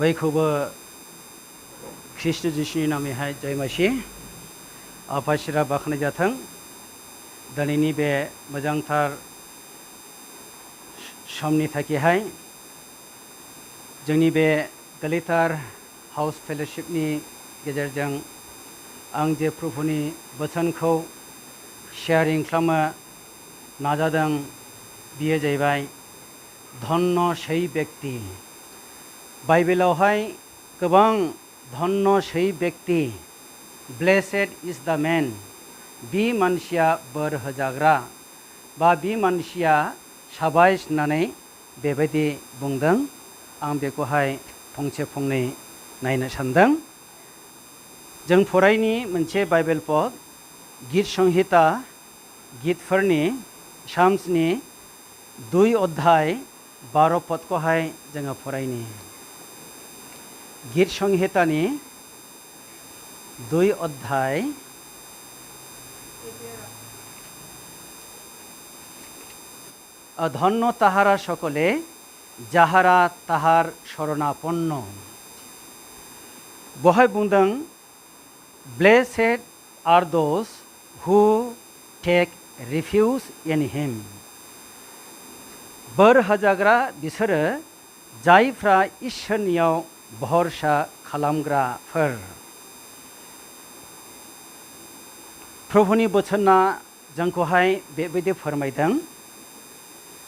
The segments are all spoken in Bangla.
बयखौबो ख्रिस्ट जिसुनि नामैहाय जयमासि आफा शिरा बाख्नाय जाथों दिनैनि बे मोजांथार समनि थाखायहाय जोंनि बे गोलैथार हाउस फेल'शिपनि गेजेरजों आं जे प्रभुनि बोसोनखौ शेयारिं खालामनो नाजादों बियो जाहैबाय धन्न सै व्यक्ति बाइबेलावहाय गोबां धन्न सै व्यक्ति ब्लेसेड इज द मेन बि मानसिया बोर होजाग्रा बा बि मानसिया साबायस होननानै बेबायदि बुंदों आं बेखौहाय फंसे फंनै नायनो सानदों जों फरायनि मोनसे बाइबेल पद गित संहिता गितफोरनि साम्सनि दुइ अध्याय बार' पदखौहाय जोङो फरायनि গীর সংহিতা নিয়ে দুই অধ্যায়। ধন্য তাহারা সকলে, যাহারা তাহার শরণাপন্ন। বহয় বুন্দং, blessed are those who take refuge in him. बर हाजाग्रा बिसोरो जायफ्रा इसोरनियाव भरसा खालामग्राफोर प्रभुनि बोथोना जोंखौहाय बेबायदि फोरमायदों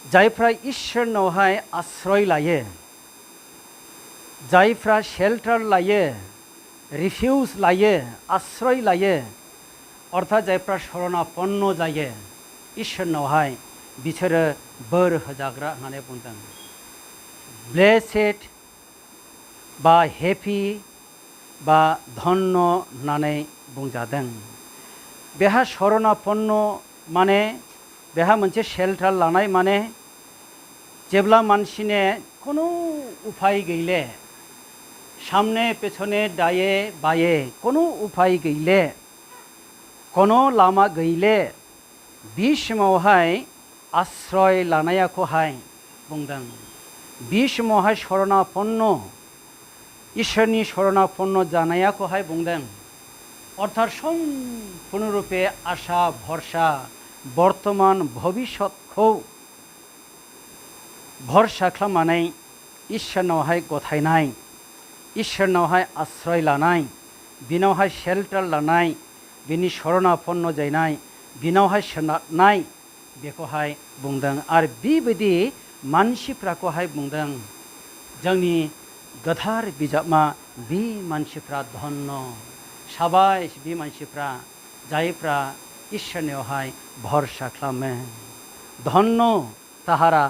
जायफ्रा इसोरनावहाय आश्रय लायो जायफ्रा शेल्टार लायो रिफिउज लायो आश्रय लायो अर्थात जायफ्रा शरणापन्न जायो इसोरनावहाय बिसोरो बोर होजाग्रा होननानै बुंदों ब्लेसेड বা হেপি বা ধন্য নানে বুঝা বেহা শরণাপন্ন মানে বেহা মানে শেল্টার লানাय মানে যেবলা मानसिने কোনো উপায় গেলে সামনে পেছনে দায়ে বায়ে কোনো উপায় গেলে কোনো লামা গেলে বি समावहाय আশ্রয় লাनायाखौहाय बुंदों বি समावहाय শরণাপন্ন शरणापन्न इसोरनि शरणापन्न जानायाखौहाय बुंदों अर्थात सम्पूर्णरूपे आशा भरसा बर्तमान भबिष्यतखौ भरसा खालामनानै इसोरनावहाय गथायनाय इसोरनावहाय आश्रय लानाय बिनावहाय शेल्टार लानाय बिनि शरणापन्न जायनाय बिनावहाय सोनारनाय बेखौहाय बुंदों आरो बेबायदि मानसिफ्राखौहाय बुंदों जोंनि গধার বিজামা বি মানসিপ্রা ধন্য। সাবাইশ বি মানসিপ্রা, যাইপ্রা ঈশ্বরীয় হয় ভরসা ক্লামে। ধন্য তাহারা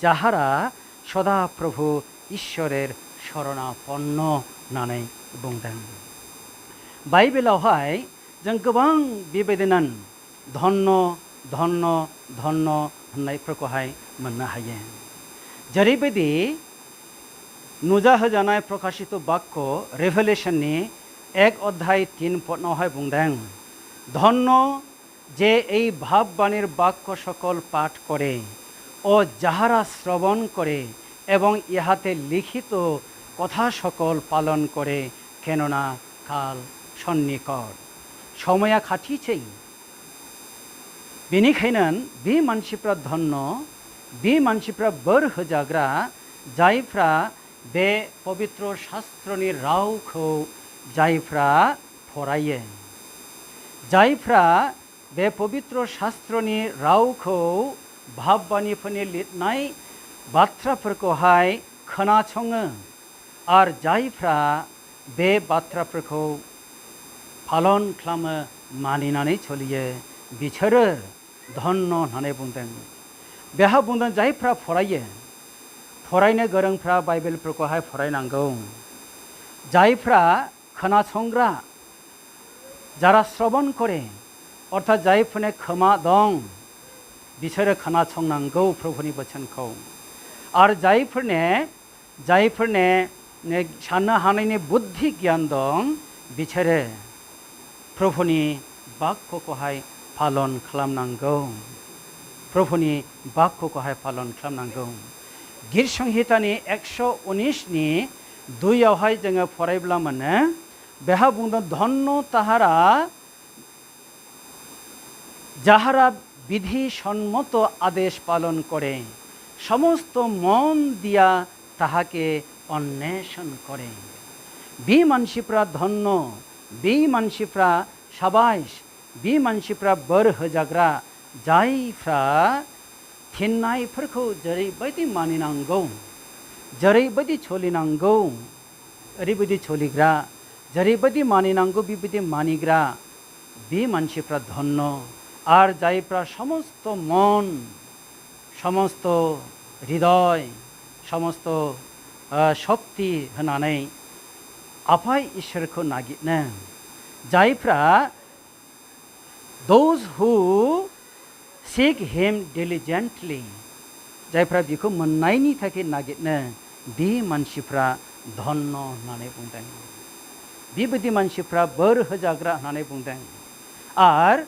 যাহারা সদা প্রভু ঈশ্বরের শরণাপন্ন होननानै बुंदों बाइबेलावहाय जों गोबां बेबायदिनो ধন্য ধন্য ধন্য होननायफोरखौहाय मोननो हायो जेरैबायदि নুজাহ জানায় প্রকাশিত বাক্য রেভেলেশননি এক অধ্যায় তিন নহায় বুংদেন ধন্য যে এই ভাববাণীর বাক্য সকল পাঠ করে ও যাহারা শ্রবণ করে এবং ইহাতে লিখিত কথা সকল পালন করে, কেননা কাল সন্নিকট। সময়া খাটিয়েছেই बेनिखायनो বি মানসিপ্রা ধন্য, বি মানসিপ্রা বর होजाग्रा जायफ्रा বে পবিত্র শাস্ত্রনির রাউখৌ জাইফ্রা ফরাইয়ে জাইফ্রা বে पवित्र शास्त्रनि रावखौ भाबबानिफोरनि लिरनाय बाथ्राफोरखौहाय खोनासङो आरो जायफ्रा बे बाथ्राफोरखौ फालन खालामो मानिनानै सोलियो बिसोरो धन्न होननानै बुंदों बेहा बुंदों जायफ्रा फरायो फरायनो गोरोंफ्रा बाइबेलफोरखौहाय फरायनांगौ जायफ्रा खोनासंग्रा যারা শ্রবণ করে অর্থাৎ जायफोरनि खोमा दं बिसोरो खोनासंनांगौ प्रभुनि बोसोनखौ आरो जायफोरने जायफोरने साननो हानायनि बुद्धि गियान दं बिसोरो प्रभुनि बाक्यखौहाय पालन खालामनांगौ प्रभुनि बाक्यखौहाय पालन खालामनांगौ गिर संहितानि एकस' उनिसनि दुइयावहाय जोङो फरायब्ला मोनो बेहा बुंदों धन्य তাহারা যাহারা বিধি সম্মত আদেশ পালন করে সমস্ত মন দিয়া তাহাকে অন্বেষণ করে बि मानसिफ्रा धन्य बि मानसिफ्रा साबायस बि मानसिफ्रा बोर होजाग्रा जायफ्रा हिन्नायफोरखौ जेरैबायदि मानिनांगौ जेरैबायदि सोलिनांगौ ओरैबायदि सोलिग्रा जेरैबायदि मानिनांगौ बेबायदि मानिग्रा बे मानसिफ्रा धन्य আর যাইপ্রা সমস্ত মন সমস্ত হৃদয় সমস্ত শক্তি होनानै आफा इसोरखौ नागिरनो जायफ्रा दोज हु सिक हेम डेलिजेन्टलि जायफ्रा बेखौ मोननायनि थाखाय नागिरनो बे मानसिफ्रा धन्न होननानै बुंदों बेबायदि मानसिफ्रा बोर होजाग्रा होननानै बुंदों आरो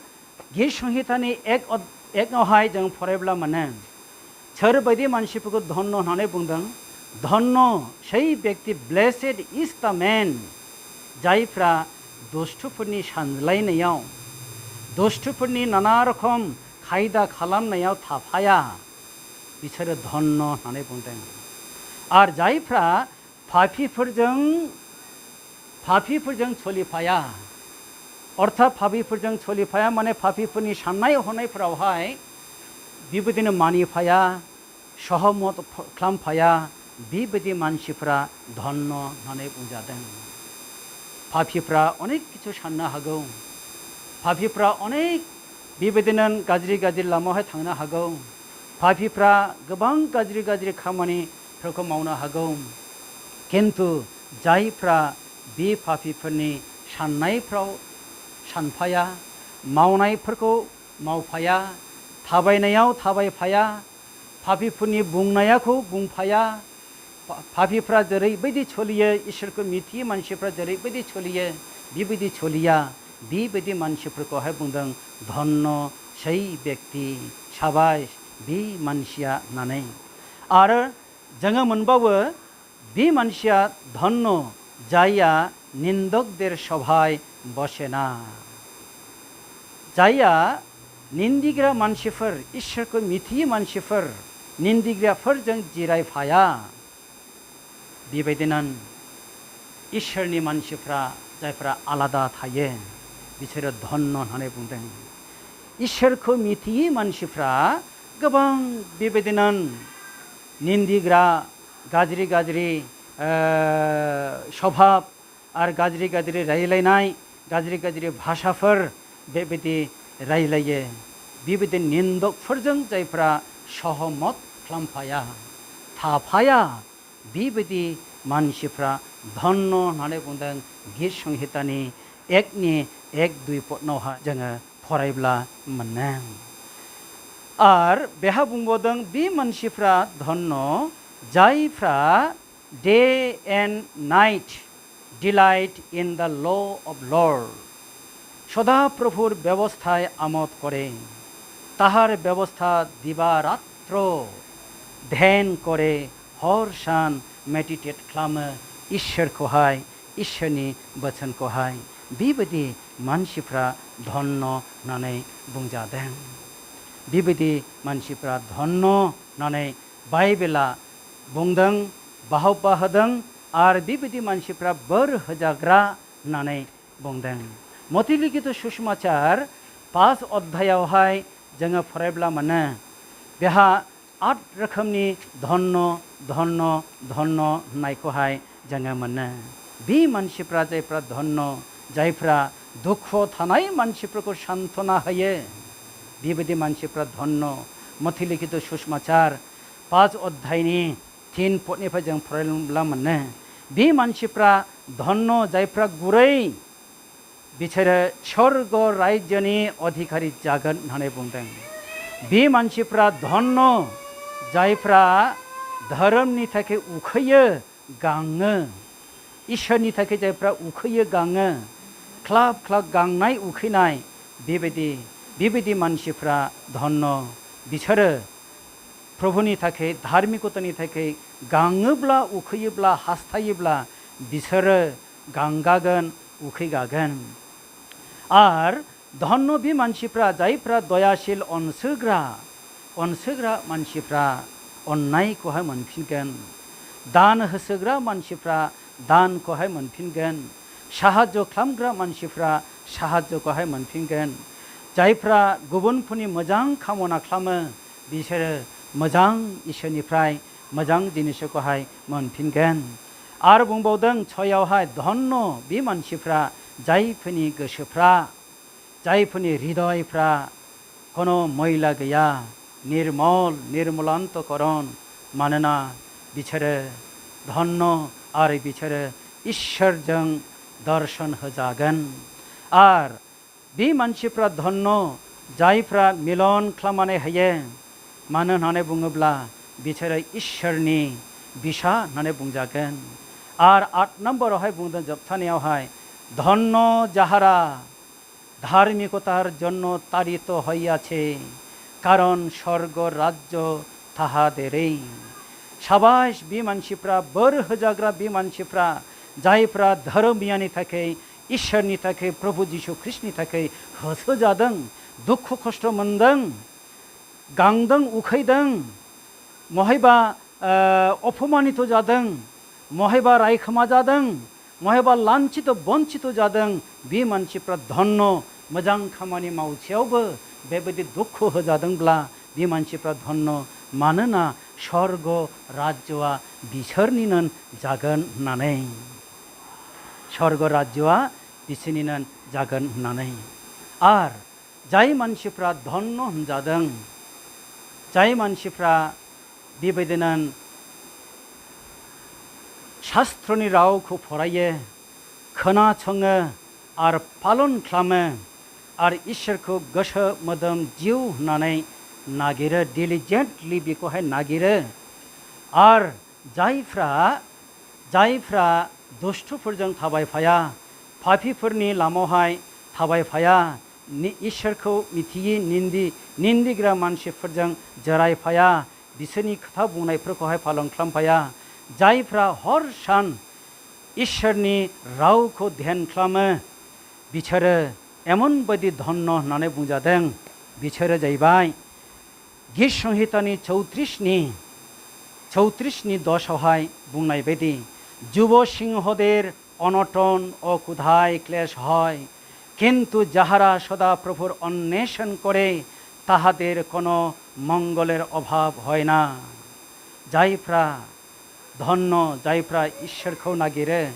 गित संहितानि एक एकआवहाय जों फरायब्ला मोनो सोरबायदि मानसिफोरखौ धन्न होननानै बुंदों धन्न सै व्यक्ति ब्लेसेड इज द मेन जायफ्रा दुस्थुफोरनि सानज्लायनायाव दुस्थुफोरनि नाना रखम खायदा खालामनायाव थाफाया बिसोरो धन्य होननानै बुंदों आरो जायफ्रा फाफिफोरजों फाफिफोरजों सोलिफाया अर्थात फाफिफोरजों सोलिफाया माने फाफिफोरनि साननाय हनायफोरावहाय बेबायदिनो मानिफाया सहमत खालामफाया बेबायदि मानसिफ्रा धन्य होननानै बुंजादों पापिफ्रा अनेक किछु साननो हागौ पापिफ्रा अनेक बेबायदिनो गाज्रि गाज्रि लामायावहाय थांनो हागौ पापिफ्रा गोबां गाज्रि गाज्रि खामानिफोरखौ मावनो हागौ खिन्थु जायफ्रा बे पापिफोरनि साननायफ्राव सानफाया मावनायफोरखौ मावफाया थाबायनायाव थाबायफाया पापिफोरनि बुंनायाखौ बुंफाया पापिफ्रा जेरैबायदि सोलियो इसोरखौ मिथियै मानसिफ्रा जेरैबायदि सोलियो बेबायदि सोलिया बेबायदि मानसिफोरखौहाय बुंदों धन्य सै व्यक्ति साबाय बे मानसिया होननानै आरो जोङो मोनबावो बे मानसिया धन्य जायया निन्दकদের সভায় বসে না जायया निन्दिग्रा मानसिफोर इसोरखौ मिथियै मानसिफोर निन्दिग्राफोरजों जिरायफाया बेबायदिनो इसोरनि मानसिफ्रा जायफ्रा आलादा थायो बिसोरो धन्य होननानै बुंदों इसोरखौ मिथियै मानसिफ्रा गोबां बेबायदिनो निन्दिग्रा गाज्रि गाज्रि स्वभाब आरो गाज्रि गाज्रि रायलायनाय गाज्रि गाज्रि भाषाफोर बेबायदि रायलायो बेबायदि निन्दकफोरजों जायफ्रा सहमत खालामफाया थाफाया बेबायदि मानसिफ्रा धन्य होननानै बुंदों गित संहितानि एकनि एक दुइ पदनावहा जोङो फरायब्ला मोनो आरो बेहा बुंबावदों बे मानसिफ्रा धन्य जायफ्रा day and night delight in the law of Lord সদাপ্রভুর ব্যবস্থায় আমোদ করে তাহার ব্যবস্থা দিবারাত্র ধ্যান করে हर सान मेडिटेट खालामो इसोरखौहाय इसोरनि बोसोनखौहाय बेबायदि मानसिफ्रा धन्य होननानै बुंजादों बेबायदि मानसिफ्रा धन्य होननानै बाइबेला बुंदों बाहावा होदों आरो बेबायदि मानसिफ्रा बोर होजाग्रा होननानै बुंदों मतिलिखित सुसमाचार पास अध्यायावहाय जोङो फरायब्ला मोनो बेहा आठ रोखोमनि धन्य धन्य धन्य होननायखौहाय जोङो मोनो बे मानसिफ्रा जायफ्रा धन्य जायफ्रा दुखुआव थानाय मानसिफोरखौ सान्त्वना होयो बेबायदि मानसिफ्रा धन्य मथिलिखित सुसमाचार पाँच अध्यायनि तिन पदनिफ्राय जों फरायब्ला मोनो बे मानसिफ्रा धन्य जायफ्रा गुरै बिसोरो स्वर्ग रायजोनि अधिकारी जागोन होननानै बुंदों बे मानसिफ्रा धन्य जायफ्रा धोरोमनि थाखाय उखैयो गाङो इसोरनि थाखाय जायफ्रा उखैयो गाङो ख्लाब ख्लाब गांनाय उखैनाय बेबायदि बेबायदि मानसिफ्रा धन्न बिसोरो प्रभुनि थाखाय धार्मिकतानि थाखाय गाङोब्ला उखैयोब्ला हास्थायोब्ला बिसोरो गांगागोन उखैगागोन आरो धन्न बि मानसिफ्रा जायफ्रा दयासिल अनसोग्रा अनसोग्रा मानसिफ्रा अन्नायखौहाय मोनफिनगोन दान होसोग्रा मानसिफ्रा दानखौहाय मोनफिनगोन साहाज्य खालामग्रा मानसिफ्रा साहाज्यखौहाय मोनफिनगोन जायफ्रा गुबुनफोरनि मोजां खामना खालामो बिसोरो मोजां इसोरनिफ्राय मोजां जिनिसखौहाय मोनफिनगोन आरो बुंबावदों सयावहाय धन्न बे मानसिफ्रा जायफोरनि गोसोफ्रा जायफोरनि हृदयफ्रा কোনো ময়লা গैया निर्मल निर्मलान्तकरण मानोना बिसोरो धन्न आरो बिसोरो ঈশ্বरजों દર્શન હજાગન આર બી માનસી પ્રા ધન્નો जायफ्रा मिलन खालामनानै हायो मानो होननानै बुङोब्ला बिसोरो इसोरनि बिसा होननानै बुंजागोन आरो आठ नम्बरावहाय बुंदों जोबथानायावहाय धन्न जाहारा ধার্মিকতার জন্য তাড়িত হইয়াছে কারণ স্বর্গ রাজ্য তাহাদেরই সাবাস বিমানসিপ্রা বোর হোজাগ্রা বিমানসিপ্রা જાયફરા ધર્મિયાની થકે ઈશ્વરની થકે પ્રભુ যীશુ খ্রিস্টની થકે હસ જાદં দুঃখ কষ্ট মন্দং গাংদং উখৈদং মহেবা অপমানিত যাদং মহেবা রায়ক্ষমা যাদং মহেবা লাঞ্ছিত বঞ্চিত যাদং বি মানসিफ्रा ধন্য मोजां खामानि मावसेयावबो बेबायदि दुख होजादोंब्ला बे मानसिफ्रा धन्न मानोना स्वर्ग राज्यआ बिसोरनिनो जागोन होननानै સ્વર્ગરાજ્યવા તિસિનીનન જાગન નાનઈ আর যাই মানসিফ্রা ধন্য হমজাদং जाय मानसिफ्रा बेबायदिनो शास्त्रनि रावखौ फरायो खोनासङो आरो पालन खालामो आरो इसोरखौ गोसो मोदोम जिउ होनानै नागिरो डिलिजेन्टलि बेखौहाय नागिरो आरो जायफ्रा जायफ्रा दुष्टफोरजों थाबायफाया पापिफोरनि लामावहाय थाबायफाया इसोरखौ मिथियि निन्दि निन्दिग्रा मानसिफोरजों जोरायफाया बिसोरनि खोथा बुंनायफोरखौहाय फालन खालामफाया जायफ्रा हर सान इसोरनि रावखौ ध्यान खालामो बिसोरो एमन बायदि धन्न होननानै बुंजादों बिसोरो जाहैबाय गित संहितानि चौत्रिसनि चौत्रिसनि दसआवहाय बुंनाय बायदि যুব সিংহদের অনটন ও ক্ষুধায় ক্লেশ হয়। কিন্তু যাহারা সদাপ্রভুর অন্বেষণ করে, তাহাদের কোনো মঙ্গলের অভাব হয় না। জাইফ্রা ধন্য জাইফ্রা ঈশ্বরকেও নাগিরে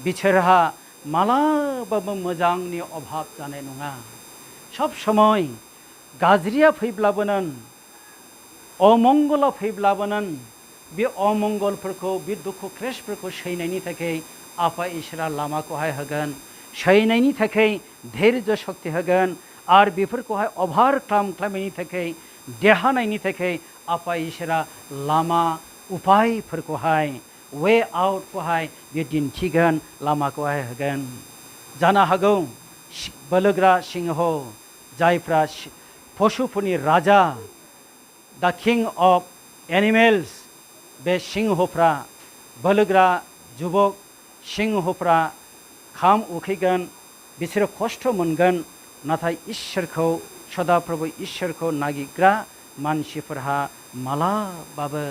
বিছেরহা মালাবাবু মজাংনি অভাব জানে নঙা। সব সময় গাজরিয়া ফৈবলাবনন অমঙ্গলা ফৈবলাবনন समय गाज्रिया फैब्लाबोनो अमंगला फैब्लाबोनो बे अमंगलफोरखौ बे दुखु क्लेशफोरखौ सैनायनि थाखाय आफा इसोरा लामाखौहाय होगोन सैनायनि थाखाय धैर्य शक्ति होगोन आरो बेफोरखौहाय अभार खालाम खालामनायनि थाखाय देरहानायनि थाखाय आफा इसोरा लामा उपायफोरखौहाय वे आउटखौहाय बे दिन्थिगोन लामाखौहाय होगोन जानो हागौ बोलोग्रा सिंह जायफ्रा पशुफोरनि राजा दा किं अफ एनिमेल्स बे सिंहफ्रा बोलोगोरा जुबक सिंहफ्रा खाम उखैगोन बिसोरो खस्थ' मोनगोन नाथाय इसोरखौ सदाप्रभु इसोरखौ नागिरग्रा मानसिफोरहा मालाबाबो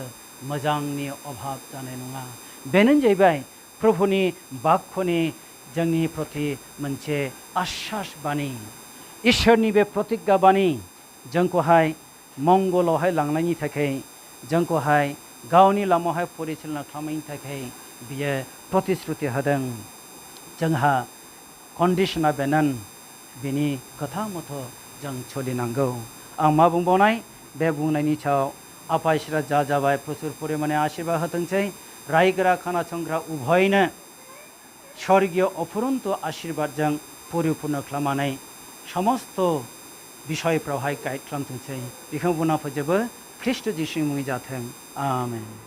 मोजांनि अभाब जानाय नङा बेनो जाहैबाय प्रभुनि बाबख'नि जोंनि प्रति मोनसे आश्वास बानि इसोरनि बे प्रतिज्ञा बानि जोंखौहाय मंगलावहाय लांनायनि थाखाय जोंखौहाय गावनि लामायावहाय परिचालना खालामनायनि थाखाय बियो प्रतिश्रुति होदों जोंहा कन्डिसना बेनो बिनि खोथा मथ' जों सोलिनांगौ आं मा बुंबावनाय बे बुंनायनि सायाव आफा इसोरा जा जाबाय प्रचुर परिमाणे आशीर्बाद होथोंसै रायग्रा खोनासंग्रा उभयनो स्वर्गीय अफुरन्त आशीर्बादजों परिपुर्ण खालामनानै समस्त बिसयफ्रावहाय गाइड खालामथोंसै बेखौ बुंना फोजोबो ख्रिस्ट जिसुनि मुङै जाथों Amen.